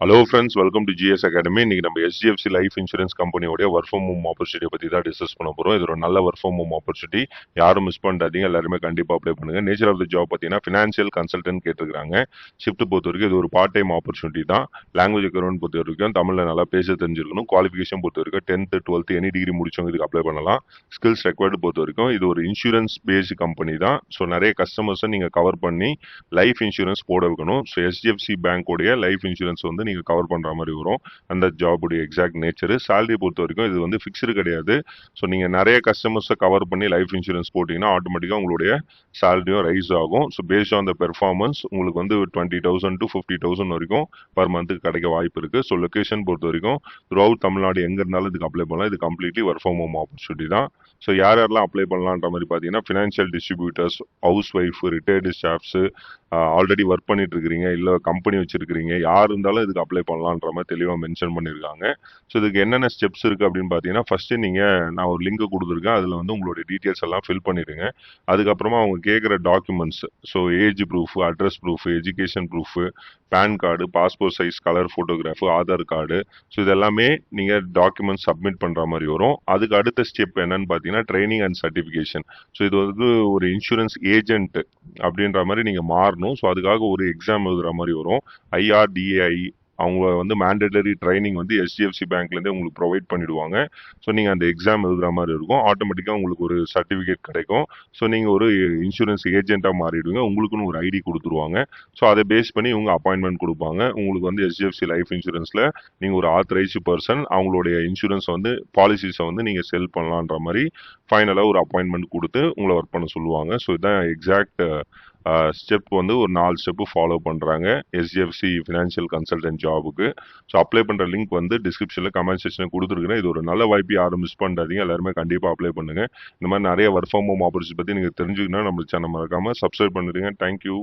Hello friends welcome to GS academy இன்னைக்கு நம்ம HDFC life insurance கம்பெனியோட ஒர்க் ஃப்ரம் ஹோம் ஆப்பர்ச்சுனிட்டி பற்றி தான் டிஸ்கஸ் பண்ண போகிறோம் இது ஒரு நல்ல ஒர்க் ஃப்ரம் ஹோம் ஆப்பர்ச்சுனிட்டி யாரும் மிஸ் பண்ணாதீங்க எல்லாருமே கண்டிப்பாக அப்ளை பண்ணுங்கள் நேச்சர் ஆஃப் த ஜாப் பார்த்தீங்கன்னா ஃபினான்ஷியல் கன்சல்டன்ட் கேட்டிருக்காங்க ஷிஃப்ட் பொறுத்த வரைக்கும் இது ஒரு பார்ட் டைம் ஆப்பர்ச்சுனிட்டி தான். லாங்குவேஜ் அக்கௌண்ட் பொறுத்த வரைக்கும் தமிழில் நல்லா பேச தெரிஞ்சிருக்கணும். குவாலிஃபிகேஷன் பொறுத்த வரைக்கும் டென்த்து டுவெல்த்து எனி டிகிரி முடிச்சவங்க இதுக்கு அப்ளை பண்ணலாம். ஸ்கில்ஸ் ரெக்வயர்டு பொறுத்த வரைக்கும் இது ஒரு இன்சூரன்ஸ் பேஸ்டு கம்பெனி தான். ஸோ நிறைய கஸ்டமர்ஸை நீங்கள் கவர் பண்ணி லைஃப் இன்சூரன்ஸ் போட வைக்கணும். ஸோ எஸ்டிஎஃப்சி பேங்க்கோடைய லைஃப் இன்சூரன்ஸ் வந்து நீங்கள் கவர் பண்ணுற மாதிரி வரும். அந்த ஜாபுடைய எக்ஸாக்ட் நேச்சரு சேலரி பொறுத்த வரைக்கும் இது வந்து ஃபிக்ஸ்டு கிடையாது. ஸோ நீங்கள் நிறைய கஸ்டமர்ஸை கவர் பண்ணி லைஃப் இன்சூரன்ஸ் போட்டிங்கன்னா ஆட்டோமேட்டிக்காக உங்களுடைய சேலரியும் ரைஸ் ஆகும். So based on the performance உங்களுக்கு வந்து twenty thousand to fifty thousand வரைக்கும் பர் மந்த்துக்கு கிடைக்க வாய்ப்பு இருக்குது ஸோ லொக்கேஷன் பொறுத்த வரைக்கும் த்ரூ அவுட் தமிழ்நாடு எங்கே இருந்தாலும் இதுக்கு அப்ளை பண்ணலாம். இது completely work from home opportunity தான். ஸோ யார் யாரெல்லாம் அப்ளை பண்ணலான்ற மாதிரி பார்த்தீங்கன்னா financial distributors housewife retired staffs already work பண்ணிட்டு இருக்கிறீங்க இல்லை கம்பெனி வச்சிருக்கிறீங்க யார் இருந்தாலும் இதுக்கு அப்ளை பண்ணலான்ற மாதிரி தெளிவாக மென்ஷன் பண்ணியிருக்காங்க. ஸோ இதுக்கு என்னென்ன ஸ்டெப்ஸ் இருக்குது அப்படின்னு பார்த்தீங்கன்னா ஃபஸ்ட்டு நீங்கள் நான் ஒரு லிங்க் கொடுத்துருக்கேன். அதில் வந்து உங்களுடைய டீட்டெயில்ஸ் எல்லாம் ஃபில் பண்ணிடுங்க. அதுக்கப்புறமா அவங்க கேட்குற documents so age proof address proof education proof PAN card passport size colour photograph Aadhaar card so இதெல்லாமே நீங்கள் டாக்குமெண்ட்ஸ் சப்மிட் பண்ணுற மாதிரி வரும். அதுக்கு அடுத்த ஸ்டெப் என்னன்னு பார்த்தீங்கன்னா ட்ரைனிங் அண்ட் சர்டிஃபிகேஷன் ஸோ இது வந்து ஒரு இன்சூரன்ஸ் ஏஜென்ட் அப்படின்ற மாதிரி நீங்கள் மாறணும். ஸோ அதுக்காக ஒரு எக்ஸாம் எழுதுகிற மாதிரி வரும். ஐஆர்டிஏஐ அவங்க வந்து மேண்டேட்டரி ட்ரைனிங் வந்து ஹெச்டிஎஃப்சி பேங்க்லேருந்தே உங்களுக்கு ப்ரொவைட் பண்ணிடுவாங்க. ஸோ நீங்கள் அந்த எக்ஸாம் எழுதுகிற மாதிரி இருக்கும். ஆட்டோமேட்டிக்காக உங்களுக்கு ஒரு சர்டிஃபிகேட் கிடைக்கும். ஸோ நீங்கள் ஒரு இன்சூரன்ஸ் ஏஜென்ட்டாக மாறிடுவீங்க. உங்களுக்குன்னு ஒரு ஐடி கொடுத்துருவாங்க. ஸோ அதை பேஸ் பண்ணி இவங்க அப்பாயின்மெண்ட் கொடுப்பாங்க. உங்களுக்கு வந்து ஹெச்டிஎஃப்சி லைஃப் இன்சூரன்ஸில் நீங்கள் ஒரு ஆத்தரைஸ்டு பர்சன் அவங்களுடைய இன்சூரன்ஸ் வந்து பாலிசிஸை வந்து நீங்கள் செல் பண்ணலான்ற மாதிரி ஃபைனலாக ஒரு அப்பாயின்மெண்ட் கொடுத்து உங்களை ஒர்க் பண்ண சொல்லுவாங்க. ஸோ இதுதான் எக்ஸாக்ட் ஸ்டெப் வந்து ஒரு நாலு ஸ்டெப்பு ஃபாலோ பண்ணுறாங்க எஸ்டிஎஃப்சி ஃபினான்ஷியல் கன்சல்டன்ட் ஜாபுக்கு ஸோ அப்ளை பண்ணுற லிங்க் வந்து டிஸ்கிரிப்ஷனில் கமெண்ட் செக்ஷனில் கொடுத்துருக்குறேன். இது ஒரு நல்ல வாய்ப்பு யாரும் மிஸ் பண்ணாதீங்க. எல்லாருமே கண்டிப்பாக அப்ளை பண்ணுங்கள் இந்த மாதிரி நிறைய ஒர்க் ஃப்ரம் ஹோம் ஆப்பர்ச்சுனிட்டி பற்றி நீங்கள் தெரிஞ்சுக்கணும் நம்ம சேனல் மறக்காமல் சப்ஸ்கிரைப் பண்ணிடுங்க. தேங்க்யூ